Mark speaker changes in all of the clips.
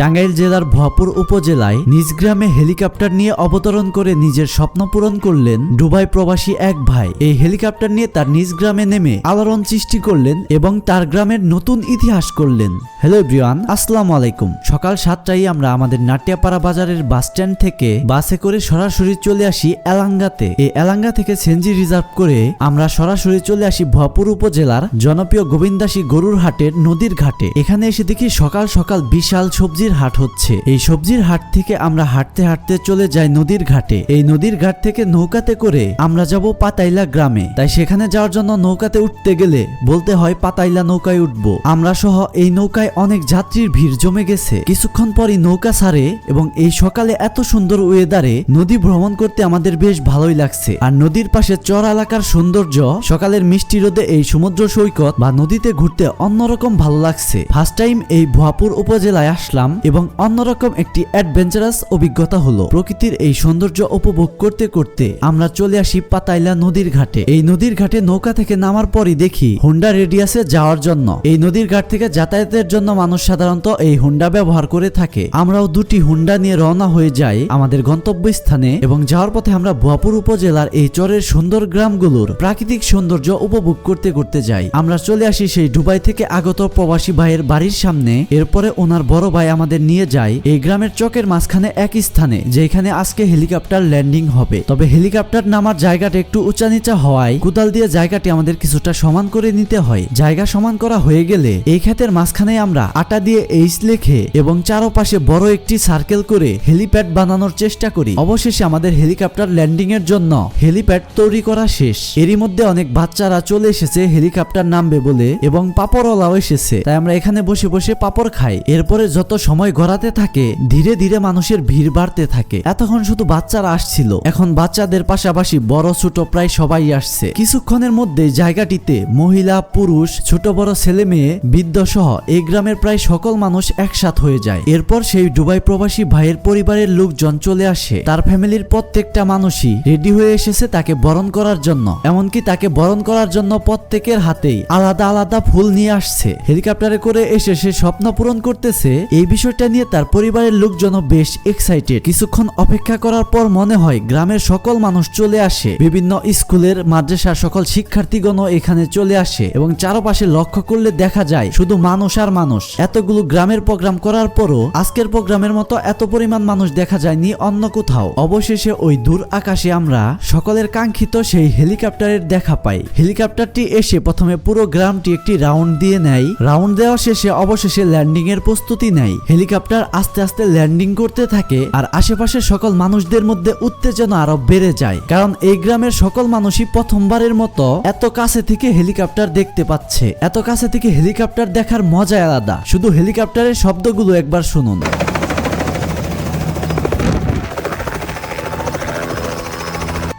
Speaker 1: টাঙ্গাইল জেলার ভরপুর উপজেলায় নিজ গ্রামে হেলিকপ্টার নিয়ে অবতরণ করে নিজের স্বপ্ন পূরণ করলেন দুবাই প্রবাসী এক ভাই। এই হেলিকপ্টার নিয়ে তার নিজ গ্রামে নেমে আলোড়ন সৃষ্টি করলেন এবং তার গ্রামের নতুন ইতিহাস করলেন। হ্যালো ব্রিয়ান আসসালামু আলাইকুম। সকাল সাতটায় আমরা আমাদের নাটিয়াপাড়া বাজারের বাস স্ট্যান্ড থেকে বাসে করে সরাসরি চলে আসি এলাঙ্গাতে। এই এলাঙ্গা থেকে সেনজি রিজার্ভ করে আমরা সরাসরি চলে আসি ভরপুর উপজেলার জনপ্রিয় গোবিন্দাসী গরুর হাটের নদীর ঘাটে। এখানে এসে দেখি সকাল সকাল বিশাল সবজির হাট হচ্ছে। এই সবজির হাট থেকে আমরা হাঁটতে হাঁটতে চলে যাই নদীর ঘাটে। এই নদীর ঘাট থেকে নৌকাতে করে আমরা যাব পাতাইলা গ্রামে। তাই সেখানে যাওয়ার জন্য নৌকাতে উঠতে গেলে বলতে হয় পাতাইলা নৌকায় উঠবো। আমরা সহ এই নৌকায় অনেক যাত্রীর ভিড় জমে গেছে। কিছুক্ষণ পরই নৌকা ছাড়ে এবং এই সকালে এত সুন্দর ওয়েদারে নদী ভ্রমণ করতে আমাদের বেশ ভালোই লাগছে। আর নদীর পাশে চর এলাকার সৌন্দর্য, সকালের মিষ্টি রোদে এই সমুদ্র সৈকত বা নদীতে ঘুরতে অন্যরকম ভালো লাগছে। ফার্স্ট টাইম এই ভুয়াপুর উপজেলায় আসলাম। এবং অন্যরকম একটি অ্যাডভেঞ্চারাস অভিজ্ঞতা হলো প্রকৃতির এই সৌন্দর্য উপভোগ করতে করতে আমরা চলে আসি পাতাইলা নদীর ঘাটে। এই নদীর ঘাটে নৌকা থেকে নামার পরই দেখি হুন্ডা রেডিয়াসে যাওয়ার জন্য। এই নদীর ঘাট থেকে যাতায়াতের জন্য মানুষ সাধারণত এই হুন্ডা ব্যবহার করে থাকে। আমরাও দুটি হুন্ডা নিয়ে রওনা হয়ে যাই আমাদের গন্তব্যস্থানে এবং যাওয়ার পথে আমরা ভুয়াপুর উপজেলার এই চরের সুন্দর গ্রামগুলোর প্রাকৃতিক সৌন্দর্য উপভোগ করতে করতে যাই। আমরা চলে আসি সেই ডুবাই থেকে আগত প্রবাসী ভাইয়ের বাড়ির সামনে। এরপরে ওনার বড় ভাই আমাদের নিয়ে যায়, এই গ্রামের চকের মাঝখানে এক স্থানে, যেখানে আজকে হেলিকপ্টার ল্যান্ডিং হবে। তবে হেলিকপ্টার নামার জায়গাটা একটু উঁচা নিচা হওয়ায়, কুদাল দিয়ে জায়গাটি আমাদের কিছুটা সমান করে নিতে হয়। জায়গা সমান করা হয়ে গেলে, এই ক্ষেতের মাঝখানে আমরা আটা দিয়ে এইচ লেখে এবং চারপাশে বড় একটি সার্কেল করে হেলিপ্যাড বানানোর চেষ্টা করি। অবশেষে আমাদের হেলিকপ্টার ল্যান্ডিং এর জন্য হেলিপ্যাড তৈরি করা শেষ। এরই মধ্যে অনেক বাচ্চারা চলে এসেছে, হেলিকপ্টার নামবে বলে, এবং পাপড়ওয়ালাও এসেছে। তাই আমরা এখানে বসে বসে পাপড় খাই। এরপরে যত সময় গড়াতে থাকে, ধীরে ধীরে মানুষের ভিড় বাড়তে থাকে। এতক্ষণ শুধু বাচ্চারা আসছিল। এখন বাচ্চাদের পাশাপাশি বড়, ছোট প্রায় সবাই আসছে। কিছুক্ষণের মধ্যে জায়গাটিতে মহিলা, পুরুষ, ছোট, বড় ছেলে মেয়ে, বৃদ্ধ সহ এই গ্রামের প্রায় সকল মানুষ একসাথ হয়ে যায়। এরপর সেই দুবাই প্রবাসী ভাইয়ের পরিবারের লোকজন চলে আসে। তার ফ্যামিলির প্রত্যেকটা মানুষই রেডি হয়ে এসেছে তাকে বরণ করার জন্য। এমনকি তাকে বরণ করার জন্য প্রত্যেকের হাতেই আলাদা আলাদা ফুল নিয়ে আসছে। হেলিকপ্টারে করে এসে সে স্বপ্ন পূরণ করতেছে, এই বিষয়টা নিয়ে তার পরিবারের লোকজনও বেশ এক্সাইটেড কিছুক্ষণ অপেক্ষা করার পর মনে হয় গ্রামের সকল মানুষ চলে আসে। বিভিন্ন স্কুলের, মাদ্রাসার সকল শিক্ষার্থীগণও এখানে চলে আসে এবং চারপাশে লক্ষ্য করলে দেখা যায় শুধু মানুষ আর মানুষ। এতগুলো গ্রামের প্রোগ্রাম করার পরও আজকের প্রোগ্রামের মতো এত পরিমাণ মানুষ দেখা যায়নি অন্য কোথাও। অবশেষে ওই দূর আকাশে আমরা সকলের কাঙ্ক্ষিত সেই হেলিকপ্টারের দেখা পাই। হেলিকপ্টারটি এসে প্রথমে পুরো গ্রামটি একটি রাউন্ড দিয়ে নেয়। রাউন্ড দেওয়া শেষে অবশেষে ল্যান্ডিং এর প্রস্তুতি নেয়। হেলিকপ্টার আস্তে আস্তে ল্যান্ডিং করতে থাকে আর আশেপাশের সকল মানুষদের মধ্যে উত্তেজনা আরও বেড়ে যায়। কারণ এই গ্রামের সকল মানুষই প্রথমবারের মতো এত কাছে থেকে হেলিকপ্টার দেখতে পাচ্ছে। এত কাছে থেকে হেলিকপ্টার দেখার মজা আলাদা। শুধু হেলিকপ্টারের শব্দগুলো একবার শুনুন।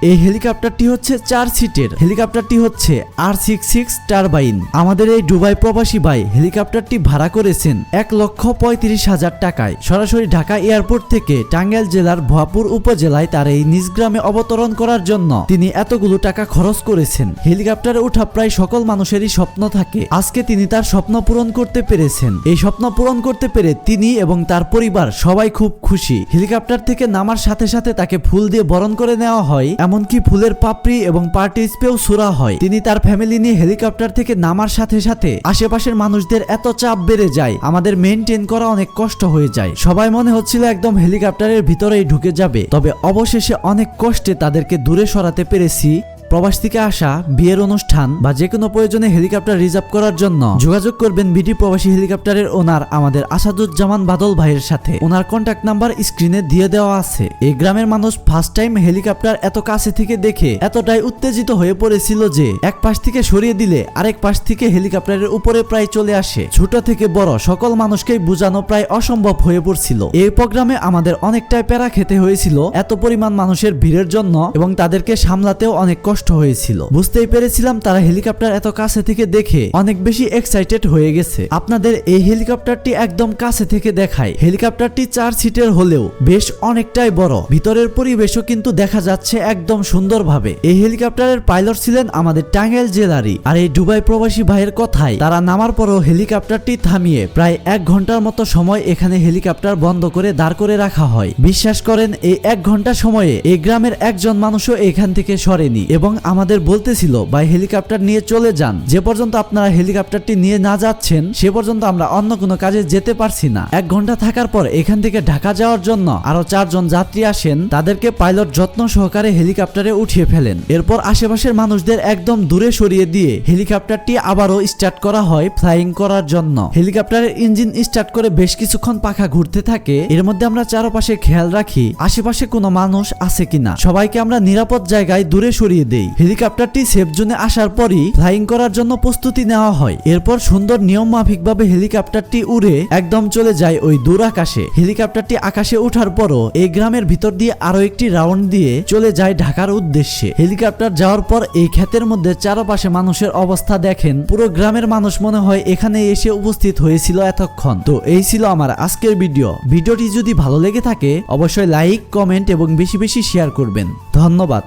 Speaker 1: এই হেলিকপ্টারটি হচ্ছে চার সিটের। হেলিকপ্টারটি হচ্ছে আর সিক্স সিক্স টারবাইন। আমাদের এই দুবাই প্রবাসী ভাই হেলিকপ্টারটি ভাড়া করেছেন এক লক্ষ পঁয়ত্রিশ হাজার টাকায়। সরাসরি ঢাকা এয়ারপোর্ট থেকে টাঙ্গাইল জেলার ভুয়াপুর উপজেলায় তার এই নিজ গ্রামে অবতরণ করার জন্য তিনি এতগুলো টাকা খরচ করেছেন। হেলিকপ্টারে ওঠা প্রায় সকল মানুষেরই স্বপ্ন থাকে। আজকে তিনি তার স্বপ্ন পূরণ করতে পেরেছেন। এই স্বপ্ন পূরণ করতে পেরে তিনি এবং তার পরিবার সবাই খুব খুশি। হেলিকপ্টার থেকে নামার সাথে সাথে তাকে ফুল দিয়ে বরণ করে নেওয়া হয় এমনকি ফুলের পাপড়ি এবং পার্টি স্পেও সুরা হয়। তিনি তার ফ্যামিলি নিয়ে হেলিকপ্টার থেকে নামার সাথে সাথে আশেপাশের মানুষদের এত চাপ বেড়ে যায়, আমাদের মেনটেন করা অনেক কষ্ট হয়ে যায়। সবাই মনে হচ্ছিল একদম হেলিকপ্টারের ভিতরেই ঢুকে যাবে। তবে অবশেষে অনেক কষ্টে তাদেরকে দূরে সরাতে পেরেছি। প্রবাস থেকে আসা, বিয়ের অনুষ্ঠান বা যে কোনো প্রয়োজনে হেলিকপ্টার রিজার্ভ করার জন্য যোগাযোগ করবেন বিডি প্রবাসী হেলিকপ্টারের ওনার আমাদের আসাদুজ্জামান বাদল ভাইয়ের সাথে। ওনার কন্ট্যাক্ট নাম্বার স্ক্রিনে দিয়ে দেওয়া আছে। এই গ্রামের মানুষ ফার্স্ট টাইম হেলিকপ্টার এত কাছে থেকে দেখে এতটাই উত্তেজিত হয়ে পড়েছিল যে এক পাশ থেকে সরিয়ে দিলে আরেক পাশ থেকে হেলিকপ্টারের উপরে প্রায় চলে আসে। ছোট থেকে বড় সকল মানুষকেই বোঝানো প্রায় অসম্ভব হয়ে পড়ছিল। এই প্রোগ্রামে আমাদের অনেকটাই প্যারা খেতে হয়েছিল। এত পরিমাণ মানুষের ভিড়ের জন্য এবং তাদেরকে সামলাতেও অনেক কষ্ট কষ্ট হয়েছিল। বুঝতেই পেরেছিলাম তারা হেলিকপ্টার এত কাছে থেকে দেখে অনেক বেশি এক্সাইটেড হয়ে গেছে। আপনাদের এই হেলিকপ্টারটি একদম কাছে থেকে দেখায়। হেলিকপ্টারটি চার সিটের হলেও বেশ অনেকটাই বড়। ভিতরের পরিবেশও কিন্তু দেখা যাচ্ছে একদম সুন্দরভাবে। এই হেলিকপ্টারের পাইলট ছিলেন আমাদের টাঙ্গাইল জেলারই। আর এই দুবাই প্রবাসী ভাইয়ের কথায় তারা নামার পরও হেলিকপ্টারটি থামিয়ে প্রায় এক ঘণ্টার মতো সময় এখানে হেলিকপ্টার বন্ধ করে দাঁড় করে রাখা হয়। বিশ্বাস করেন, এই এক ঘণ্টা সময়ে এই গ্রামের একজন মানুষও এখান থেকে সরেনি এবং আমাদের বলতেছিল, ভাই, হেলিকপ্টার নিয়ে চলে যান। যে পর্যন্ত আপনারা হেলিকপ্টারটি নিয়ে না যাচ্ছেন, সে পর্যন্ত আমরা অন্য কোনো কাজে যেতে পারছি না। এক ঘণ্টা থাকার পর এখান থেকে ঢাকা যাওয়ার জন্য আরও চারজন যাত্রী আসেন। তাদেরকে পাইলট যত্ন সহকারে হেলিকপ্টারে উঠিয়ে ফেলেন। এরপর আশেপাশের মানুষদের একদম দূরে সরিয়ে দিয়ে হেলিকপ্টারটি আবারও স্টার্ট করা হয় ফ্লাইং করার জন্য। হেলিকপ্টারের ইঞ্জিন স্টার্ট করে বেশ কিছুক্ষণ পাখা ঘুরতে থাকে। এর মধ্যে আমরা চারপাশে খেয়াল রাখি, আশেপাশে কোনো মানুষ আছে কিনা। সবাইকে আমরা নিরাপদ জায়গায় দূরে সরিয়ে দেই। হেলিকপ্টারটি সেফ জোনে আসার পরই ফ্লাইং করার জন্য প্রস্তুতি নেওয়া হয়। এরপর সুন্দর নিয়ম মাফিকভাবে হেলিকপ্টারটি উড়ে একদম চলে যায় ওই দূর আকাশে। হেলিকপ্টারটি আকাশে ওঠার পরও এই গ্রামের ভিতর দিয়ে আরও একটি রাউন্ড দিয়ে চলে যায় ঢাকার উদ্দেশ্যে। হেলিকপ্টার যাওয়ার পর এই ক্ষেতের মধ্যে চারপাশে মানুষের অবস্থা দেখেন। পুরো গ্রামের মানুষ মনে হয় এখানে এসে উপস্থিত হয়েছিল এতক্ষণ। তো এই ছিল আমার আজকের ভিডিও। ভিডিওটি যদি ভালো লেগে থাকে, অবশ্যই লাইক কমেন্ট এবং বেশি বেশি শেয়ার করবেন। ধন্যবাদ।